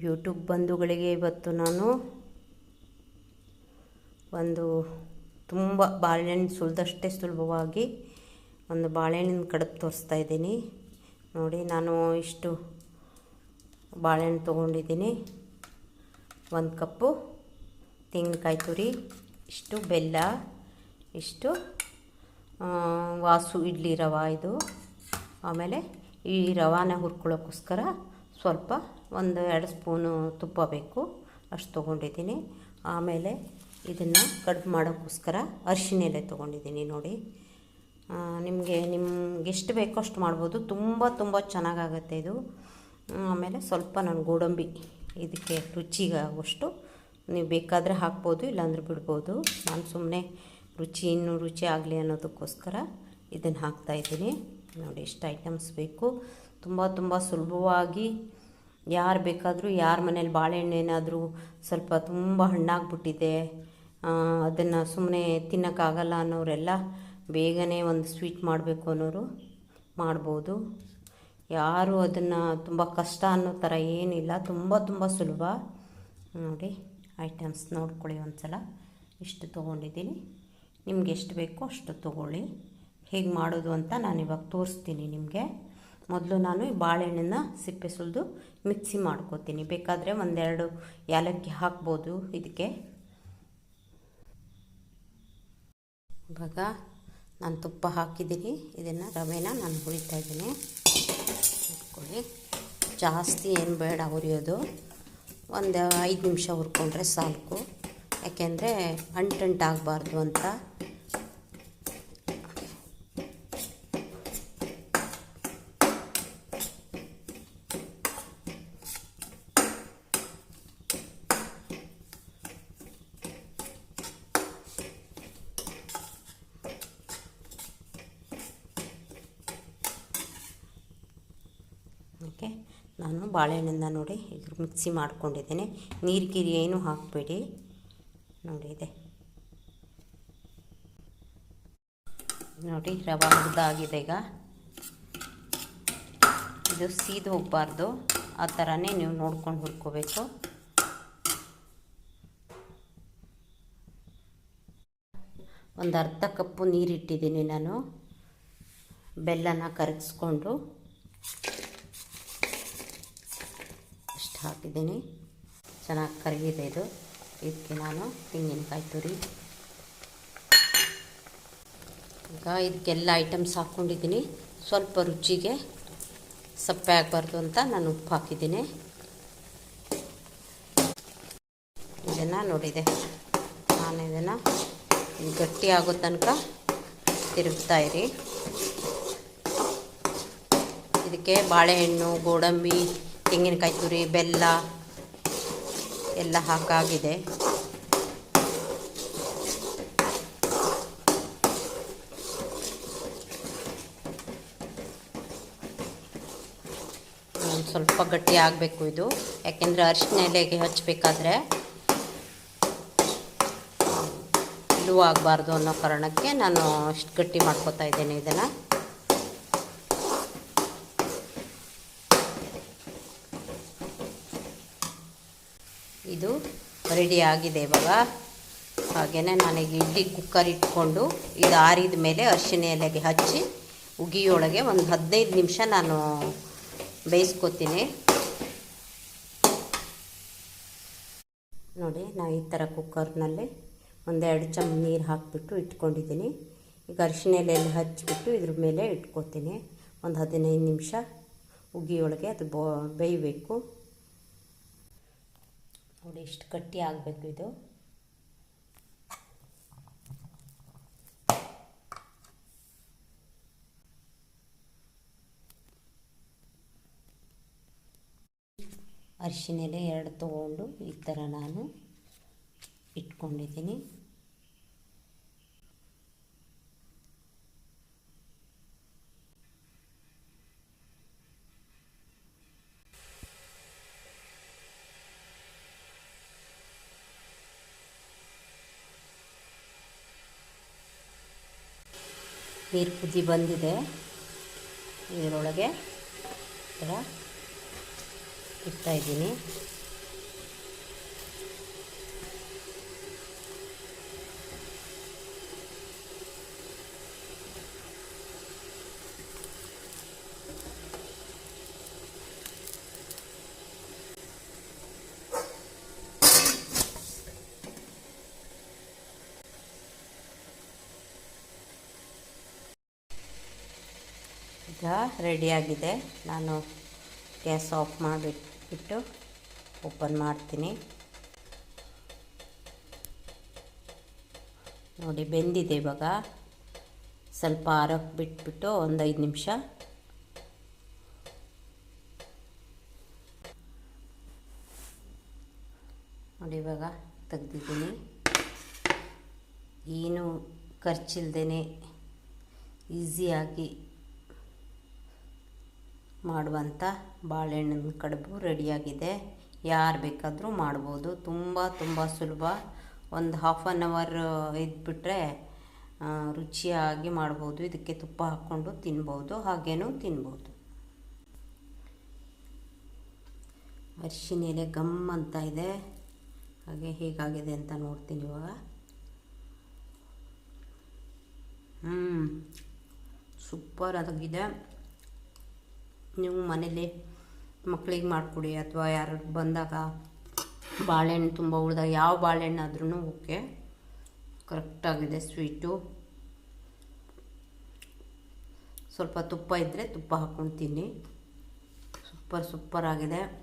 YouTube ಬಂಧುಗಳಿಗೆ ಇವತ್ತು ನಾನು ಒಂದು ತುಂಬ ಬಾಳೆಹಣ್ಣು ಸುಲಿದಷ್ಟೇ ಸುಲಭವಾಗಿ ಒಂದು ಬಾಳೆಹಣ್ಣಿನ ಕಡುಬು ತೋರಿಸ್ತಾ ಇದ್ದೀನಿ. ನೋಡಿ, ನಾನು ಇಷ್ಟು ಬಾಳೆಹಣ್ಣು ತೊಗೊಂಡಿದ್ದೀನಿ. ಒಂದು ಕಪ್ಪು ತೆಂಗಿನಕಾಯಿ ತುರಿ, ಇಷ್ಟು ಬೆಲ್ಲ, ಇಷ್ಟು ವಾಸು ಇಡ್ಲಿ ರವೆ ಇದು. ಆಮೇಲೆ ಈ ರವಾನ ಹುರ್ಕೊಳ್ಳೋಕ್ಕೋಸ್ಕರ ಸ್ವಲ್ಪ ಒಂದು ಎರಡು ಸ್ಪೂನು ತುಪ್ಪ ಬೇಕು, ಅಷ್ಟು ತೊಗೊಂಡಿದ್ದೀನಿ. ಆಮೇಲೆ ಇದನ್ನು ಕಡುಬು ಮಾಡೋಕ್ಕೋಸ್ಕರ ಅರಿಶಿನ ಎಲೆ ತೊಗೊಂಡಿದ್ದೀನಿ ನೋಡಿ. ನಿಮಗೆ ನಿಮ್ಗೆ ಎಷ್ಟು ಬೇಕೋ ಅಷ್ಟು ಮಾಡ್ಬೋದು. ತುಂಬ ತುಂಬ ಚೆನ್ನಾಗಾಗತ್ತೆ ಇದು. ಆಮೇಲೆ ಸ್ವಲ್ಪ ನಾನು ಗೋಡಂಬಿ, ಇದಕ್ಕೆ ರುಚಿಗಾಗುವಷ್ಟು ನೀವು ಬೇಕಾದರೆ ಹಾಕ್ಬೋದು, ಇಲ್ಲಾಂದ್ರೆ ಬಿಡ್ಬೋದು. ನಾನು ಸುಮ್ಮನೆ ರುಚಿ, ಇನ್ನೂ ರುಚಿ ಆಗಲಿ ಅನ್ನೋದಕ್ಕೋಸ್ಕರ ಇದನ್ನು ಹಾಕ್ತಾಯಿದ್ದೀನಿ ನೋಡಿ ಎಷ್ಟು ಐಟಮ್ಸ್ ಬೇಕು. ತುಂಬ ತುಂಬ ಸುಲಭವಾಗಿ ಯಾರು ಬೇಕಾದರೂ, ಯಾರ ಮನೇಲಿ ಬಾಳೆಹಣ್ಣು ಏನಾದರೂ ಸ್ವಲ್ಪ ತುಂಬ ಹಣ್ಣಾಗ್ಬಿಟ್ಟಿದೆ ಅದನ್ನು ಸುಮ್ಮನೆ ತಿನ್ನೋಕ್ಕಾಗಲ್ಲ ಅನ್ನೋರೆಲ್ಲ ಬೇಗನೆ ಒಂದು ಸ್ವೀಟ್ ಮಾಡಬೇಕು ಅನ್ನೋರು ಮಾಡ್ಬೋದು. ಯಾರು ಅದನ್ನು ತುಂಬ ಕಷ್ಟ ಅನ್ನೋ ಥರ ಏನಿಲ್ಲ, ತುಂಬ ತುಂಬ ಸುಲಭ. ನೋಡಿ, ಐಟಮ್ಸ್ ನೋಡ್ಕೊಳ್ಳಿ ಒಂದು ಸಲ ಇಷ್ಟು ತೊಗೊಂಡಿದ್ದೀನಿ. ನಿಮ್ಗೆ ಎಷ್ಟು ಬೇಕೋ ಅಷ್ಟು ತೊಗೊಳ್ಳಿ. ಹೇಗೆ ಮಾಡೋದು ಅಂತ ನಾನು ಇವಾಗ ತೋರಿಸ್ತೀನಿ ನಿಮಗೆ. ಮೊದಲು ನಾನು ಈ ಬಾಳೆಹಣ್ಣನ್ನು ಸಿಪ್ಪೆ ಸುಲಿದು ಮಿಕ್ಸಿ ಮಾಡ್ಕೋತೀನಿ. ಬೇಕಾದರೆ ಒಂದೆರಡು ಏಲಕ್ಕಿ ಹಾಕ್ಬೋದು ಇದಕ್ಕೆ. ಇವಾಗ ನಾನು ತುಪ್ಪ ಹಾಕಿದ್ದೀನಿ. ಇದನ್ನು ರವೆನ ನಾನು ಹುರಿತಾ ಇದ್ದೀನಿ. ಇಟ್ಕೊಳ್ಳಿ ಜಾಸ್ತಿ ಏನು ಬೇಡ ಹುರಿಯೋದು. ಒಂದು ಐದು ನಿಮಿಷ ಹುರ್ಕೊಂಡ್ರೆ ಸಾಕು ಯಾಕೆಂದರೆ ಅಂಟಂಟಾಗಬಾರ್ದು ಅಂತ ಓಕೆ ನಾನು ಬಾಳೆಹಣ್ಣನ್ನು ನೋಡಿ ಇದ್ರ ಮಿಕ್ಸಿ ಮಾಡ್ಕೊಂಡಿದ್ದೀನಿ. ನೀರು ಕಿರಿ ಏನು ಹಾಕಬೇಡಿ. ನೋಡಿ ಇದೆ. ನೋಡಿ ರವೆ ಹುರಿದಾಗಿದೆ ಈಗ. ಇದು ಸೀದು ಹೋಗಬಾರ್ದು. ಆ ಥರನೇ ನೀವು ನೋಡ್ಕೊಂಡು ಹುರ್ಕೋಬೇಕು. ಒಂದು ಅರ್ಧ ಕಪ್ಪು ನೀರಿಟ್ಟಿದ್ದೀನಿ ನಾನು. ಬೆಲ್ಲನ ಕರಗಿಸ್ಕೊಂಡು. ಹಾಕಿದ್ದೀನಿ. ಚೆನ್ನಾಗಿ ಕರಗಿದೆ ಇದು. ಇದಕ್ಕೆ ನಾನು ತೆಂಗಿನಕಾಯಿ ತುರಿ. ಈಗ ಇದಕ್ಕೆಲ್ಲ ಐಟಮ್ಸ್ ಹಾಕ್ಕೊಂಡಿದ್ದೀನಿ ಸ್ವಲ್ಪ ರುಚಿಗೆ ಸಪ್ಪೆ ಆಗಬಾರ್ದು ಅಂತ ನಾನು ಉಪ್ಪು ಹಾಕಿದ್ದೀನಿ. ಇದನ್ನು ನೋಡಿದೆ. ನಾನು ಇದನ್ನು ಗಟ್ಟಿ ಆಗೋ ತನಕ ತಿರುಗ್ತಾ ಇರಿ. ಇದಕ್ಕೆ ಬಾಳೆಹಣ್ಣು, ಗೋಡಂಬಿ ತೆಂಗಿನಕಾಯಿ ತುರಿ, ಬೆಲ್ಲ ಎಲ್ಲ ಹಾಕಾಗಿದೆ. ಒಂದು ಸ್ವಲ್ಪ ಗಟ್ಟಿ ಆಗಬೇಕು ಇದು. ಯಾಕೆಂದರೆ ಅರಿಶಿನ ಎಲೆಗೆ ಹಚ್ಚಬೇಕಾದ್ರೆ ಇಲ್ಲೂ ಆಗಬಾರ್ದು ಅನ್ನೋ ಕಾರಣಕ್ಕೆ ನಾನು ಇಷ್ಟು ಗಟ್ಟಿ ಮಾಡ್ಕೋತಾ ಇದ್ದೇನೆ ಇದನ್ನು ಇದು ರೆಡಿ ಆಗಿದೆ ಇವಾಗ. ಹಾಗೆಯೇ ನನಗೆ ಇಡ್ಲಿ ಕುಕ್ಕರ್ ಇಟ್ಕೊಂಡು ಇದು ಆರಿದ ಮೇಲೆ ಅರಿಶಿನ ಎಲೆಗೆ ಹಚ್ಚಿ ಉಗಿಯೊಳಗೆ ಒಂದು ಹದಿನೈದು ನಿಮಿಷ ನಾನು ಬೇಯಿಸ್ಕೊತೀನಿ. ನೋಡಿ ನಾನು ಈ ಥರ ಕುಕ್ಕರ್ನಲ್ಲಿ ಒಂದೆರಡು ಚಮ್ ನೀರು ಹಾಕಿಬಿಟ್ಟು ಇಟ್ಕೊಂಡಿದ್ದೀನಿ. ಈಗ ಅರಿಶಿನ ಎಲೆಯಲ್ಲಿ ಹಚ್ಚಿಬಿಟ್ಟು ಇದ್ರ ಮೇಲೆ ಇಟ್ಕೊತೀನಿ. ಒಂದು ಹದಿನೈದು ನಿಮಿಷ ಉಗಿಯೊಳಗೆ ಅದು ಬೇಯಬೇಕು. ನೋಡಿ ಎಷ್ಟು ಗಟ್ಟಿ ಆಗಬೇಕು ಇದು. ಅರಿಶಿನ ಎಲೆ ಎರಡು ತೊಗೊಂಡು ಈ ಥರ ನಾನು ಇಟ್ಕೊಂಡಿದ್ದೀನಿ. ನೀರು ಕುದಿ ಬಂದಿದೆ. ಇದರೊಳಗೆ ಈ ಥರ ಇಡ್ತಾಯಿದ್ದೀನಿ ಈಗ ರೆಡಿಯಾಗಿದೆ ನಾನು ಗ್ಯಾಸ್ ಆಫ್ ಮಾಡಿಬಿಟ್ಟು ಓಪನ್ ಮಾಡ್ತೀನಿ. ನೋಡಿ, ಬೆಂದಿದೆ ಇವಾಗ. ಸ್ವಲ್ಪ ಆರೋಕ್ಕೆ ಬಿಟ್ಬಿಟ್ಟು ಒಂದು ಐದು ನಿಮಿಷ. ನೋಡಿ, ಇವಾಗ ತೆಗ್ದಿದ್ದೀನಿ. ಏನು ಖರ್ಚಿಲ್ದೇ ಈಸಿಯಾಗಿ ಮಾಡುವಂಥ ಬಾಳೆಹಣ್ಣಿನ ಕಡುಬು ರೆಡಿಯಾಗಿದೆ. ಯಾರು ಬೇಕಾದರೂ ಮಾಡ್ಬೋದು. ತುಂಬ ತುಂಬ ಸುಲಭ. ಒಂದು ಹಾಫ್ ಆನ್ ಅವರ್ ಇದ್ಬಿಟ್ರೆ ರುಚಿಯಾಗಿ ಮಾಡ್ಬೋದು. ಇದಕ್ಕೆ ತುಪ್ಪ ಹಾಕ್ಕೊಂಡು ತಿನ್ಬೋದು, ಹಾಗೇನೂ ತಿನ್ಬೋದು. ಅರಿಶಿನ ಎಲೆ ಗಮ್ ಅಂತ ಇದೆ. ಹಾಗೆ ಹೇಗಾಗಿದೆ ಅಂತ ನೋಡ್ತೀನಿ ಇವಾಗ. ಹ್ಞೂ ಸೂಪರ್ ಆಗಿದೆ. ನೀವು ಮನೇಲಿ ಮಕ್ಕಳಿಗೆ ಮಾಡಿಕೊಡಿ ಅಥವಾ ಯಾರು ಬಂದಾಗ ಬಾಳೆಹಣ್ಣು ತುಂಬ ಉಳಿದಾಗ ಯಾವ ಬಾಳೆಹಣ್ಣಾದ್ರೂ ಓಕೆ. ಕರೆಕ್ಟಾಗಿದೆ ಸ್ವೀಟು. ಸ್ವಲ್ಪ ತುಪ್ಪ ಇದ್ದರೆ ತುಪ್ಪ ಹಾಕ್ಕೊಂಡು ತಿನ್ನಿ. ಸೂಪರ್ ಸೂಪರ್ ಆಗಿದೆ.